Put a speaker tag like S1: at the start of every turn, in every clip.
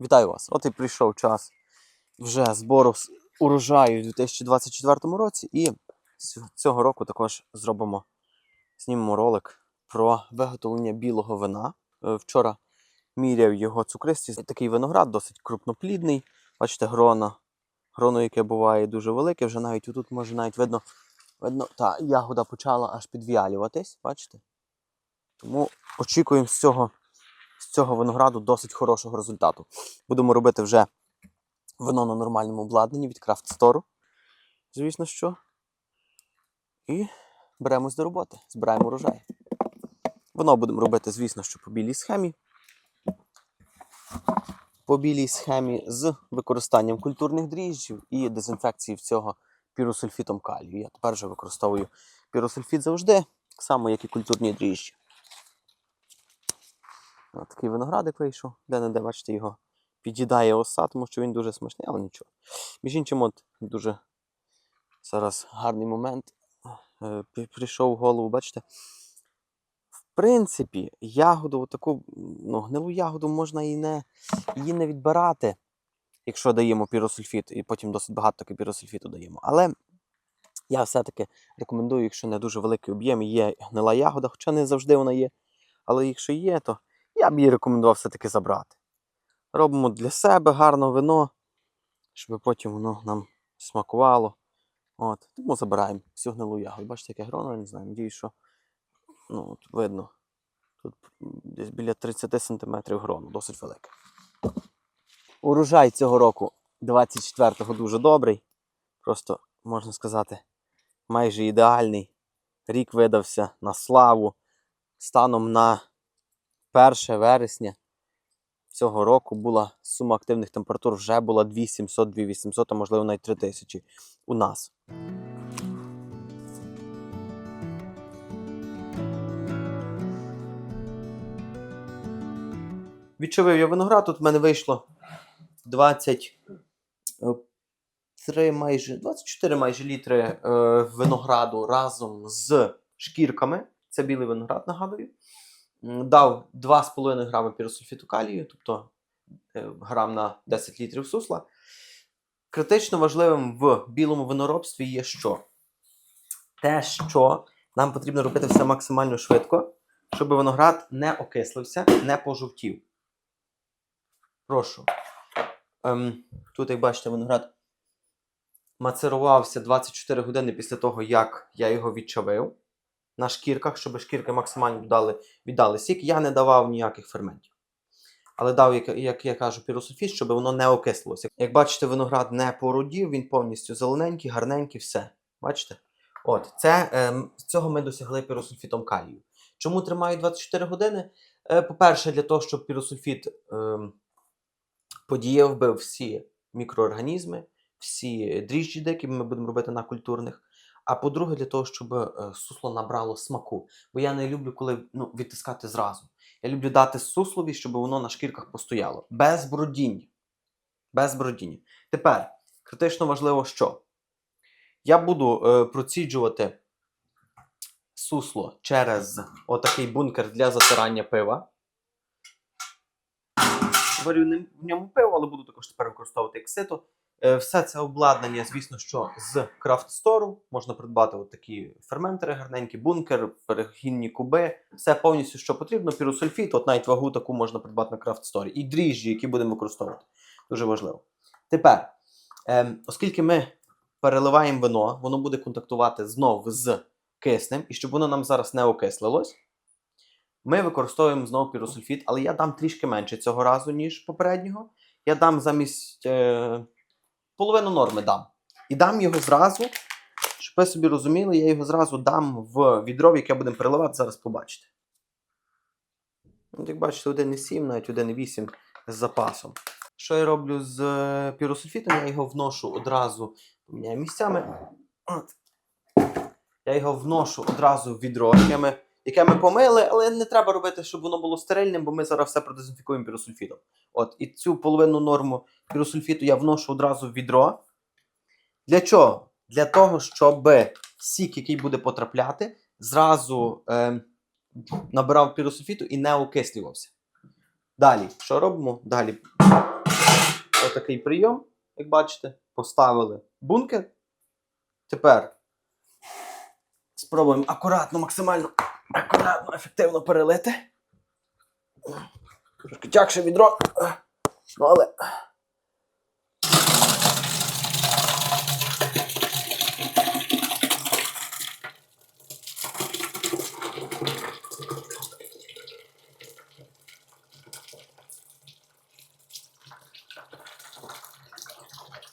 S1: Вітаю вас! От і прийшов час вже збору урожаю у 2024 році, і цього року також зробимо знімемо ролик про виготовлення білого вина. Е, Вчора міряв його цукристість. Такий виноград досить крупноплідний. Бачите, гроно, гроно, яке буває дуже велике. Вже навіть тут може навіть видно, видно, та ягода почала аж підв'ялюватись, бачите? Тому очікуємо з цього цього винограду досить хорошого результату. Будемо робити вже вино на нормальному обладнанні від Craft Store. Звісно, що. І беремось до роботи, збираємо урожай. Вино будемо робити, звісно, що по білій схемі. По білій схемі з використанням культурних дріжджів і дезінфекції всього піросульфітом калію. Я тепер вже використовую піросульфіт завжди, так само, як і культурні дріжджі. Такий виноградик вийшов, де-не-де, бачите, його під'їдає оса, тому що він дуже смачний, але нічого. Між іншим, от дуже зараз гарний момент. е, Прийшов в голову, бачите. В принципі, ягоду, таку, ну, гнилу ягоду можна і не, її не відбирати, якщо даємо піросульфіт, і потім досить багато таки піросульфіту даємо. Але я все-таки рекомендую, якщо не дуже великий об'єм, є гнила ягода, хоча не завжди вона є. Але якщо є, то я б її рекомендував все-таки забрати. Робимо для себе гарне вино, щоб потім воно нам смакувало. От, тому забираємо всю гнилу ягоду. Бачите, яке гроно, я не знаю, надіюсь, що ну, от видно. Тут десь біля 30 см грону, досить велике. Урожай цього року 24-го дуже добрий. Просто, можна сказати, майже ідеальний. Рік видався на славу. Станом на 1 вересня цього року була сума активних температур вже була 2700, 2800, а можливо навіть 3000 у нас. Відчувив я виноград, тут в мене вийшло 23 майже 24 майже літри е, винограду разом з шкірками. Це білий виноград, нагадую. Дав 2,5 грами піросульфіту калію, тобто е, грам на 10 літрів сусла. Критично важливим в білому виноробстві є що? Те, що нам потрібно робити все максимально швидко, щоб виноград не окислився, не пожовтів. Прошу. Ем, тут, як бачите, виноград мацерувався 24 години після того, як я його відчавив на шкірках, щоб шкірки максимально віддали, віддали сік. Я не давав ніяких ферментів. Але дав, як, як я кажу, піросульфіт, щоб воно не окислилося. Як бачите, виноград не породів, він повністю зелененький, гарненький, все. Бачите? От, це, з цього ми досягли піросульфітом калію. Чому тримаю 24 години? Е, по-перше, для того, щоб піросульфіт ем, подіяв би всі мікроорганізми, всі дріжджі, які ми будемо робити на культурних. А по-друге, для того, щоб е, сусло набрало смаку. Бо я не люблю, коли ну, відтискати зразу. Я люблю дати суслові, щоб воно на шкірках постояло. Без бродіння. Без бродіння. Тепер критично важливо, що я буду е, проціджувати сусло через отакий бункер для затирання пива. Варю в ньому пиво, але буду також тепер використовувати як сито. Е, Все це обладнання, звісно, що з Store можна придбати от такі ферментери, гарненькі, бункер, перегінні куби. Все повністю, що потрібно. Піросульфіт, от навіть вагу таку можна придбати на Store. І дріжджі, які будемо використовувати. Дуже важливо. Тепер, ем, оскільки ми переливаємо вино, воно буде контактувати знову з киснем, і щоб воно нам зараз не окислилось, ми використовуємо знову піросульфіт, але я дам трішки менше цього разу, ніж попереднього. Я дам замість е, половину норми дам. І дам його зразу, щоб ви собі розуміли, я його зразу дам в відро, в яке будемо переливати, зараз побачите. Як бачите, 1,7, навіть 1,8 з запасом. Що я роблю з е, піросульфітом? Я його вношу одразу, поміняю місцями. От. Я його вношу одразу в відро, яке ми, яке ми помили, але не треба робити, щоб воно було стерильним, бо ми зараз все продезінфікуємо піросульфітом. От, і цю половину норму піросульфіту я вношу одразу в відро. Для чого? Для того, щоб сік, який буде потрапляти, зразу е, набирав піросульфіту і не окислювався. Далі, що робимо? Далі такий прийом, як бачите, поставили бункер. Тепер спробуємо акуратно, максимально акуратно, ефективно перелити. Трошки тягше відро. Ну, але.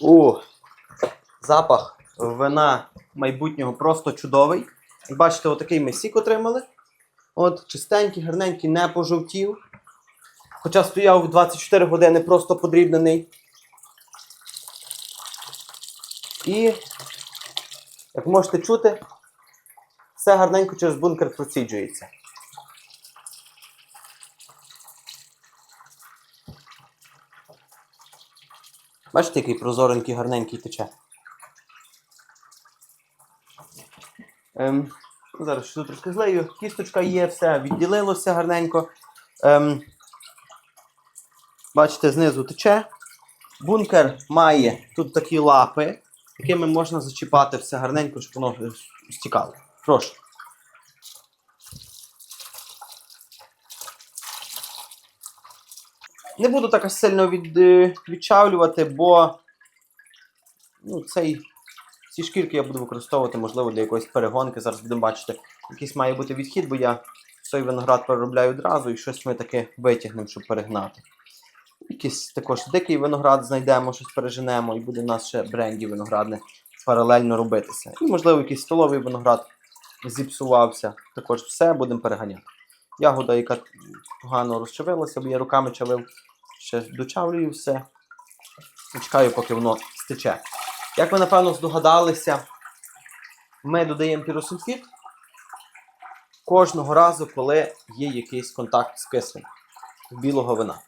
S1: У, запах вина майбутнього просто чудовий. Бачите, отакий ми сік отримали. От, чистенький, гарненький, не пожовтів. Хоча стояв 24 години просто подрібнений. І, як можете чути, все гарненько через бункер проціджується. Бачите, який прозоренький, гарненький тече. Ем, зараз ще трошки злею. Кісточка є, все відділилося гарненько. Ем, бачите, знизу тече. Бункер має тут такі лапи, якими можна зачіпати все гарненько, щоб воно стікало. Прошу. Не буду так сильно від, е, відчавлювати, бо ну, цей, ці шкірки я буду використовувати, можливо, для якоїсь перегонки. Зараз будемо бачити, якийсь має бути відхід, бо я цей виноград переробляю одразу і щось ми таке витягнемо, щоб перегнати. Якийсь також дикий виноград знайдемо, щось переженемо, і буде у нас ще бренді виноградне паралельно робитися. І, можливо, якийсь столовий виноград зіпсувався. Також все будемо переганяти. Ягода, яка погано розчавилася, бо я руками чавив, ще дочавлюю все. І чекаю, поки воно стече. Як ви напевно здогадалися, ми додаємо піросульфід кожного разу, коли є якийсь контакт з киснем білого вина.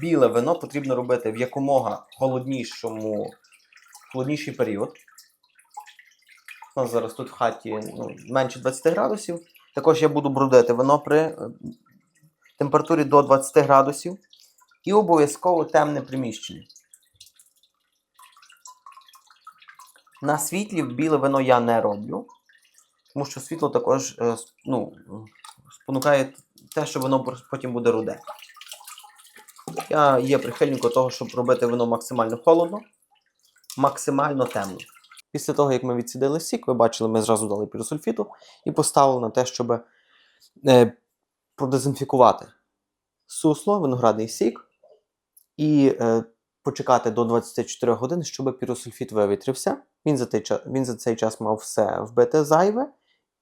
S1: Біле вино потрібно робити в якомога холоднішому, холодніший період. У зараз тут в хаті ну, менше 20 градусів. Також я буду брудити вино при е, температурі до 20 градусів. І обов'язково темне приміщення. На світлі біле вино я не роблю, тому що світло також е, ну, спонукає те, що воно потім буде руде. Я є прихильником того, щоб робити вино максимально холодно, максимально темно. Після того, як ми відсідили сік, ви бачили, ми зразу дали піросульфіту і поставили на те, щоб е, продезінфікувати сусло, виноградний сік, і е, почекати до 24 годин, щоб піросульфіт вивітрився. Він за, той, він за цей час мав все вбити зайве.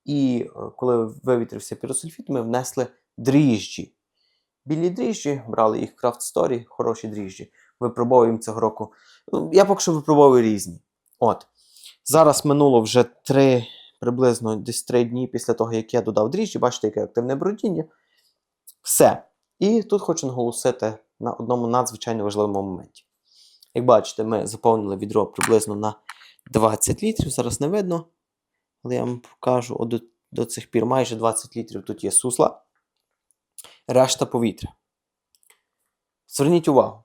S1: І е, коли вивітрився піросульфіт, ми внесли дріжджі. Білі дріжджі, брали їх Craft Story, хороші дріжджі. Випробовуємо цього року. Ну, Я поки що випробовую різні. От. Зараз минуло вже три, приблизно десь три дні після того, як я додав дріжджі. Бачите, яке активне бродіння. Все. І тут хочу наголосити на одному надзвичайно важливому моменті. Як бачите, ми заповнили відро приблизно на 20 літрів. Зараз не видно, але я вам покажу от до, до цих пір майже 20 літрів тут є сусла. Решта повітря. Зверніть увагу.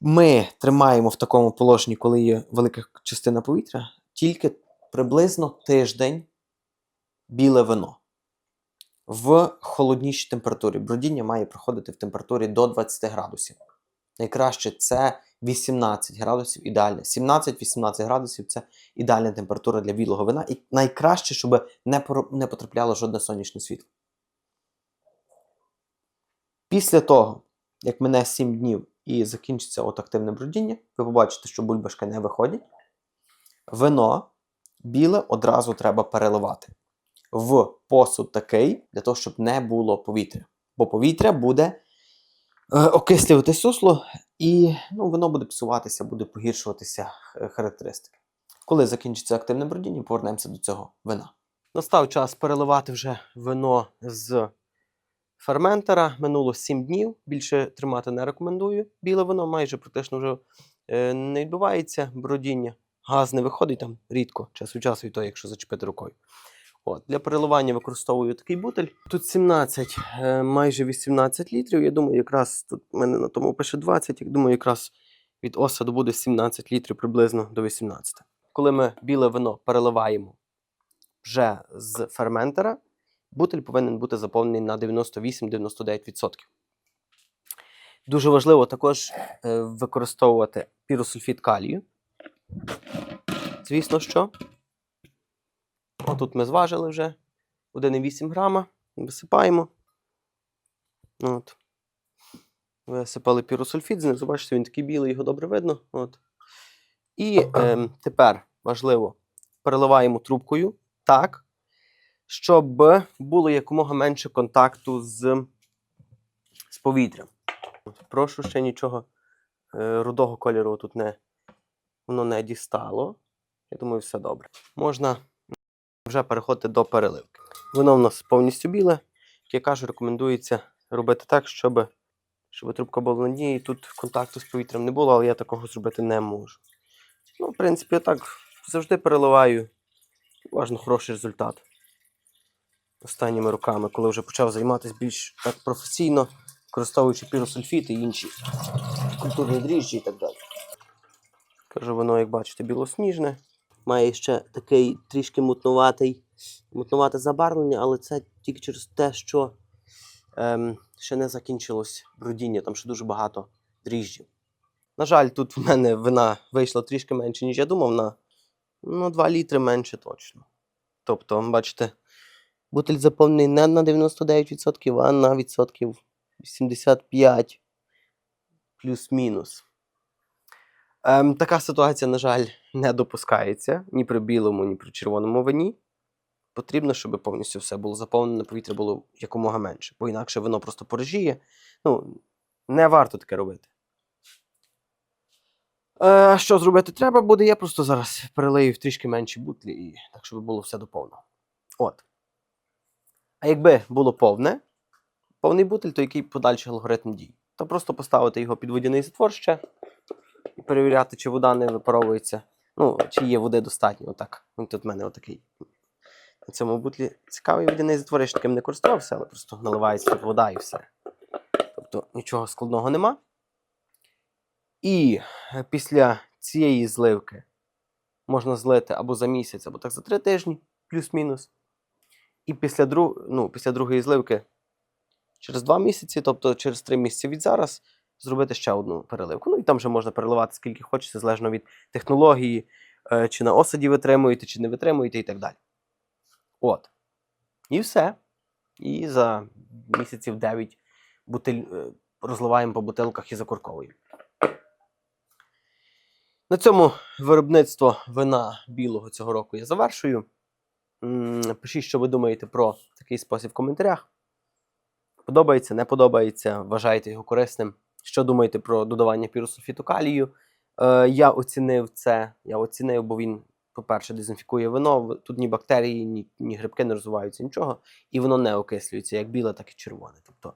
S1: Ми тримаємо в такому положенні, коли є велика частина повітря, тільки приблизно тиждень біле вино в холоднішій температурі. Бродіння має проходити в температурі до 20 градусів. Найкраще це 18 градусів ідеальне. 17-18 градусів це ідеальна температура для білого вина. І найкраще, щоб не, потрапляло жодне сонячне світло. Після того, як мине 7 днів і закінчиться от активне бродіння, ви побачите, що бульбашки не виходять. Вино біле одразу треба переливати в посуд такий, для того, щоб не було повітря. Бо повітря буде е, окислювати сусло, і ну, воно буде псуватися, буде погіршуватися е, характеристики. Коли закінчиться активне бродіння, повернемося до цього вина. Настав час переливати вже вино з ферментера. Минуло 7 днів. Більше тримати не рекомендую. Біле вино майже практично вже е, не відбувається бродіння. Газ не виходить там рідко, час від часу, і то, якщо зачепити рукою. От, для переливання використовую такий бутель. Тут 17, е, майже 18 літрів. Я думаю, якраз тут в мене на тому пише 20, я думаю, якраз від осаду буде 17 літрів приблизно до 18. Коли ми біле вино переливаємо вже з ферментера, бутель повинен бути заповнений на 98-99%. Дуже важливо також е, використовувати піросульфід калію. Звісно, що. Отут ми зважили вже 1,8 грама. Висипаємо. От. Висипали піросульфід, знизу, бачите, він такий білий, його добре видно. От. І ем, тепер важливо переливаємо трубкою так, щоб було якомога менше контакту з, з повітрям. От, Прошу ще нічого е, рудого кольору тут не, воно не дістало. Я думаю, все добре. Можна вже переходити до переливки. Воно в нас повністю біле. Як я кажу, рекомендується робити так, щоб, щоб трубка була на дні і тут контакту з повітрям не було, але я такого зробити не можу. Ну, в принципі, я так завжди переливаю. Важно хороший результат. Останніми роками, коли вже почав займатися більш так професійно, використовуючи піросульфіт і інші культурні дріжджі і так далі. Кажу, воно, як бачите, білосніжне. Має ще такий трішки мутнуватий, мутнувате забарвлення, але це тільки через те, що ем, ще не закінчилось брудіння, там ще дуже багато дріжджів. На жаль, тут в мене вина вийшла трішки менше, ніж я думав, на ну, 2 літри менше точно. Тобто, бачите, бутиль заповнений не на 99%, а на відсотків 85 плюс-мінус. Ем, така ситуація, на жаль, не допускається ні при білому, ні при червоному вині. Потрібно, щоб повністю все було заповнене, повітря було якомога менше, бо інакше воно просто порожіє. Ну, не варто таке робити. Е, що зробити треба буде? Я просто зараз перелию в трішки менші бутлі, і так, щоб було все до повного. От. А якби було повне, повний бутиль, то який подальший алгоритм дій? То просто поставити його під водяний затвор ще і перевіряти, чи вода не випаровується. Ну, чи є води достатньо. Отак. Він тут в мене отакий. На цьому бутлі цікавий водяний затвор, я ж таким не користувався, але просто наливається вода і все. Тобто нічого складного нема. І е, після цієї зливки можна злити або за місяць, або так за три тижні, плюс-мінус. І після, друг... ну, після другої зливки через два місяці, тобто через три місяці від зараз, зробити ще одну переливку. Ну і там вже можна переливати скільки хочеться, залежно від технології, е, чи на осаді витримуєте, чи не витримуєте, і так далі. От. І все. І за місяців 9 бутиль... е, розливаємо по бутилках і закурковуємо. На цьому виробництво вина білого цього року я завершую. Пишіть, що ви думаєте про такий спосіб в коментарях. Подобається, не подобається, вважаєте його корисним. Що думаєте про додавання піросульфіту калію? Е, я оцінив це. Я оцінив, бо він, по-перше, дезінфікує вино. Тут ні бактерії, ні, ні грибки не розвиваються, нічого, і воно не окислюється як біле, так і червоне. Тобто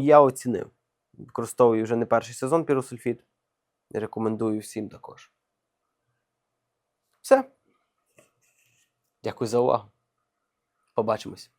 S1: я оцінив. Використовую вже не перший сезон піросульфіт. Рекомендую всім також. Все. Дякую за увагу. Побачимось.